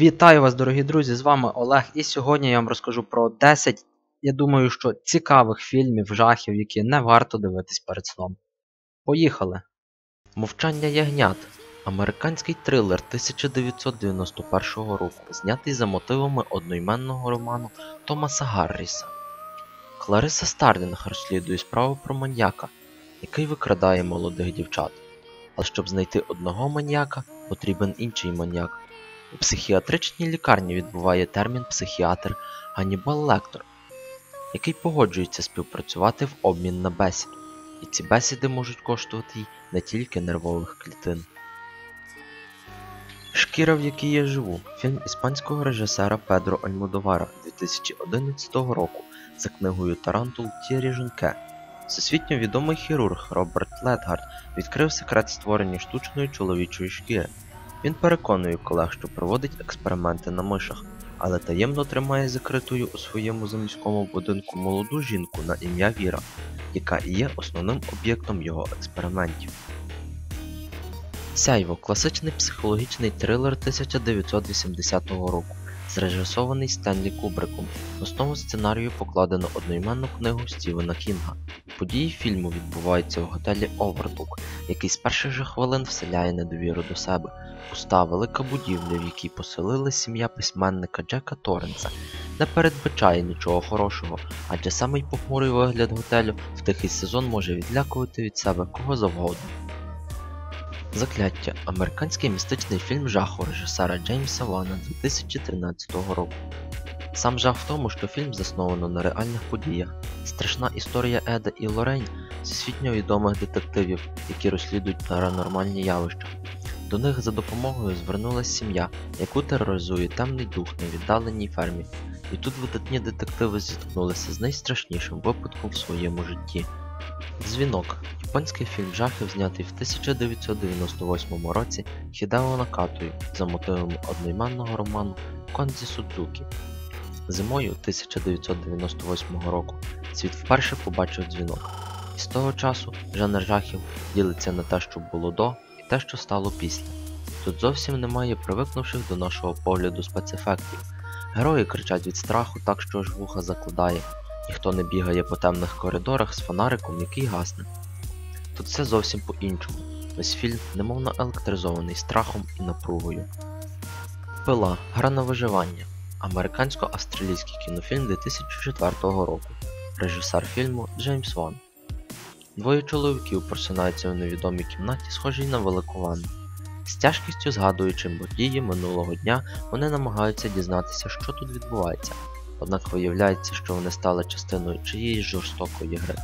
Вітаю вас, дорогі друзі! З вами Олег, і сьогодні я вам розкажу про 10, я думаю, що цікавих фільмів, жахів, які не варто дивитись перед сном. Поїхали! Мовчання ягнят. Американський трилер 1991 року, знятий за мотивами одноіменного роману Томаса Гарріса. Клариса Старлінг розслідує справу про маньяка, який викрадає молодих дівчат. Але щоб знайти одного маньяка, потрібен інший маньяк. У психіатричній лікарні відбуває термін психіатр Ганнібал Лектор, який погоджується співпрацювати в обмін на бесіду, і ці бесіди можуть коштувати й не тільки нервових клітин. Шкіра, в якій я живу, фільм іспанського режисера Педро Альмодовара 2011 року за книгою Тарантул Тєрі Жунке. Всесвітньо відомий хірург Роберт Летгард відкрив секрет створення штучної чоловічої шкіри. Він переконує колег, що проводить експерименти на мишах, але таємно тримає закритою у своєму заміському будинку молоду жінку на ім'я Віра, яка і є основним об'єктом його експериментів. Сяйво класичний психологічний трилер 1980 року, зрежисований Стенлі Кубриком. Основу сценарію покладено одноіменну книгу Стівена Кінга. Події фільму відбуваються в готелі Оверлук, який з перших же хвилин вселяє недовіру до себе. Пуста велика будівля, в якій поселила сім'я письменника Джека Торренса, не передбачає нічого хорошого, адже самий похмурий вигляд готелю в тихий сезон може відлякувати від себе кого завгодно. Закляття американський містичний фільм жаху режисера Джеймса Вана 2013 року. Сам жах в тому, що фільм засновано на реальних подіях. Страшна історія Еда і Лорейн всесвітньо відомих детективів, які розслідують паранормальні явища. До них за допомогою звернулася сім'я, яку тероризує темний дух на віддаленій фермі, і тут видатні детективи зіткнулися з найстрашнішим випадком в своєму житті. Дзвінок японський фільм жахів, знятий в 1998 році Хідео Накатою за мотивами одноіменного роману Кондзі Судзукі. Зимою 1998 року світ вперше побачив дзвінок, і з того часу жанр жахів ділиться на те, що було до, і те, що стало після. Тут зовсім немає привикнувших до нашого погляду спецефектів. Герої кричать від страху так, що аж вуха закладає, ніхто не бігає по темних коридорах з фонариком, який гасне. Тут все зовсім по-іншому. Весь фільм немов наелектризований страхом і напругою. Пила Гра на виживання. Американсько-австралійський кінофільм 2004 року. Режисер фільму Джеймс Ван. Двоє чоловіків просинаються у невідомій кімнаті, схожій на велику ванну. З тяжкістю згадуючи події минулого дня, вони намагаються дізнатися, що тут відбувається, однак виявляється, що вони стали частиною чиєїсь жорстокої гри.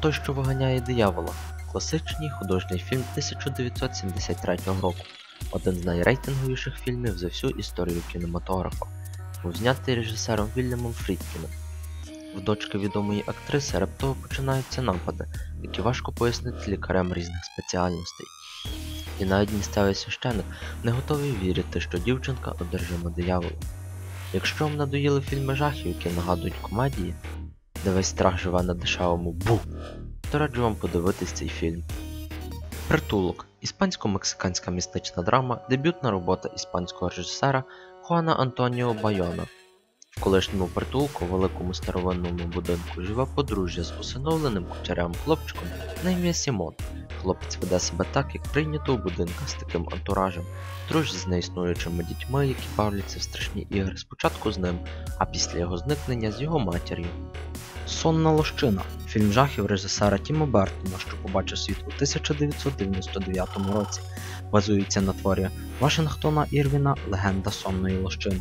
Той, що виганяє диявола класичний художній фільм 1973 року, один з найрейтинговіших фільмів за всю історію кінематографа, був знятий режисером Вільямом Фрідкіном. В дочки відомої актриси раптово починаються напади, які важко пояснити лікарям різних спеціальностей. І навіть місцевий священик не готовий вірити, що дівчинка одержима дияволом. Якщо вам надоїли фільми жахів, які нагадують комедії, де весь страх живе на дешевому бу, то раджу вам подивитись цей фільм. Притулок іспансько-мексиканська містична драма, дебютна робота іспанського режисера Хуана Антоніо Байона. В колишньому притулку, великому старовинному будинку, живе подружжя з усиновленим кучерям хлопчиком на ім'я Сімон. Хлопець веде себе так, як прийнято у будинках з таким антуражем, дружить з неіснуючими дітьми, які бавляться в страшні ігри спочатку з ним, а після його зникнення з його матір'ю. Сонна лощина фільм жахів режисера Тіма Бертона, що побачив світ у 1999 році, базується на творі Вашингтона Ірвіна Легенда сонної лощини.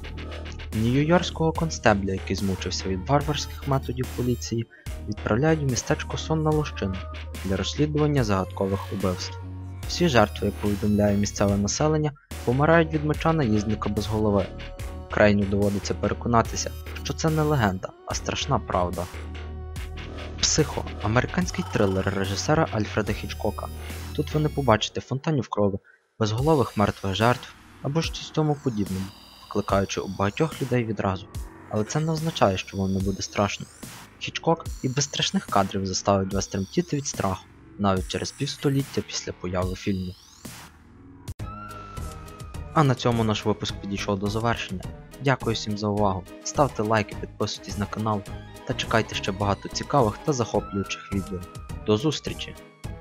Нью-Йоркського констебля, який змучився від варварських методів поліції, відправляють в містечко Сонна Лощина для розслідування загадкових убивств. Всі жертви, як повідомляє місцеве населення, помирають від меча наїзника без голови. Крайню доводиться переконатися, що це не легенда, а страшна правда. Психо американський трилер режисера Альфреда Хічкока. Тут ви не побачите фонтанів крові, безголових мертвих жертв або щось тому подібному, викликаючи у багатьох людей відразу. Але це не означає, що вам не буде страшно. Хічкок і без страшних кадрів заставить вас тремтіти від страху, навіть через півстоліття після появи фільму. А на цьому наш випуск підійшов до завершення. Дякую всім за увагу. Ставте лайки, підписуйтесь на канал та чекайте ще багато цікавих та захоплюючих відео. До зустрічі!